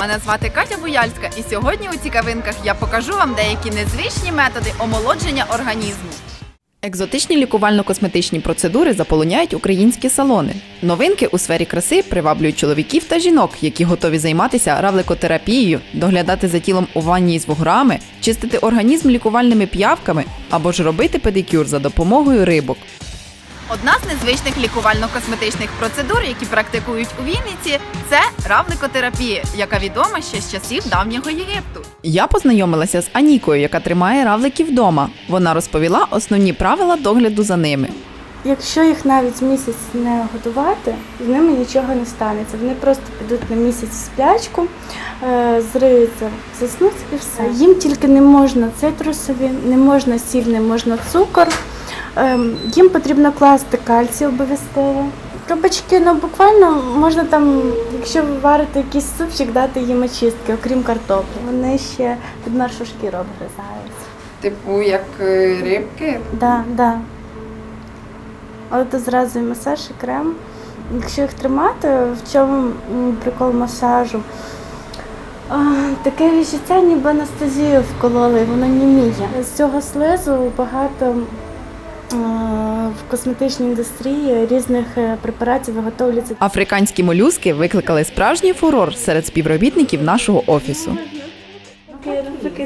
Мене звати Катя Буяльська, і сьогодні у цікавинках я покажу вам деякі незвичні методи омолодження організму. Екзотичні лікувально-косметичні процедури заполоняють українські салони. Новинки у сфері краси приваблюють чоловіків та жінок, які готові займатися равликотерапією, доглядати за тілом у ванні з вуграми, чистити організм лікувальними п'явками або ж робити педикюр за допомогою рибок. Одна з незвичних лікувально-косметичних процедур, які практикують у Вінниці, це равликотерапія, яка відома ще з часів давнього Єгипту. Я познайомилася з Анікою, яка тримає равликів вдома. Вона розповіла основні правила догляду за ними. Якщо їх навіть місяць не годувати, з ними нічого не станеться. Вони просто підуть на місяць в сплячку, е, зриються, заснуть і все. Їм тільки не можна цитрусові, не можна сіль, не можна цукор. Ем, Їм потрібно класти кальцій обов'язково. Кабачки, ну буквально можна там, якщо ви варите якийсь супчик, дати їм очистки, окрім картоплі. Вони ще під нашу шкіру обгризаються. Типу, як е, рибки. Да, да. Але то зразу і масаж, і крем. Якщо їх тримати, в чому прикол масажу? А, таке відчуття, ніби анестезію вкололи, воно німіє. З цього слизу багато в косметичній індустрії різних е, препаратів виготовлюється. Африканські молюски викликали справжній фурор серед співробітників нашого офісу.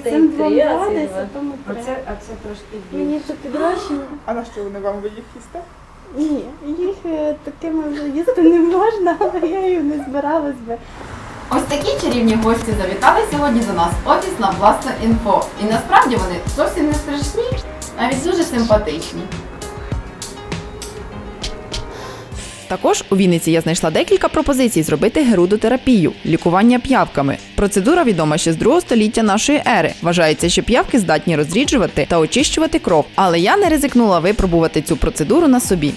Цим двом радиться, тому а це трошки Мені то підрощення. А на що вони вам ви їх їсте? Ні, їх е, такими вже їсти не можна, але я їх не збиралась би. Ось такі чарівні гості завітали сьогодні до нас офіс на власне інфо. І насправді вони зовсім не страшні, навіть дуже симпатичні. Також у Вінниці я знайшла декілька пропозицій зробити герудотерапію лікування п'явками. Процедура відома ще з другого століття нашої ери. Вважається, що п'явки здатні розріджувати та очищувати кров. Але я не ризикнула випробувати цю процедуру на собі.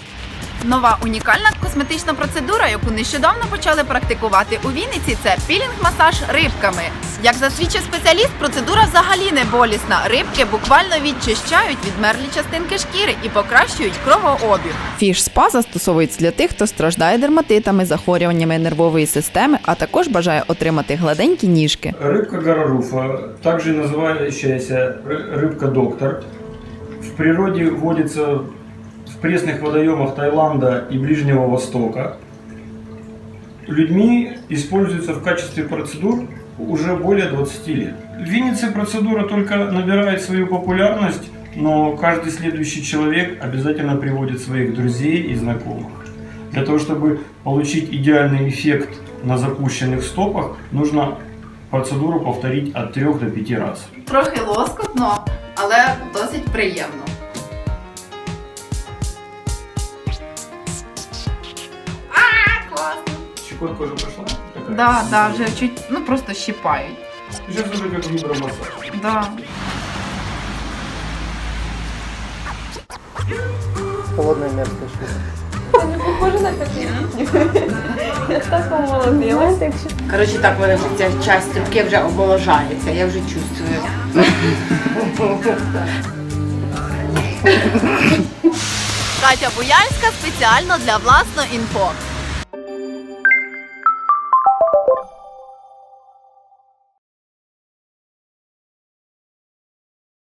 Нова унікальна косметична процедура, яку нещодавно почали практикувати у Вінниці, це пілінг-масаж рибками. Як засвідчив спеціаліст, процедура взагалі не болісна. Рибки буквально відчищають відмерлі частинки шкіри і покращують кровообіг. Фіш спа застосовується для тих, хто страждає дерматитами, захворюваннями нервової системи, а також бажає отримати гладенькі ніжки. Рыбка гороруфа, также называющаяся ры- рыбка-доктор, в природе водится в пресных водоемах Таиланда и Ближнего Востока. Людьми используется в качестве процедур уже более 20 лет. В Виннице процедура только набирает свою популярность, но каждый следующий человек обязательно приводит своих друзей и знакомых. Для того, чтобы получить идеальный эффект на запущенных стопах, нужно процедуру повторить от 3 до 5 раз. Трохи лоскотно, але досить приємно. Класно! Щекой кожа прошла? Такая? Да, да, вже чуть, ну просто щипають. Сейчас уже как вибромассаж. Да. Холодна мерзка штука. Знаєте, якщо Коротше, так вона вже ця часть стрибки вже оболожається, я вже чувствую. Катя Буяльська спеціально для власно інфо.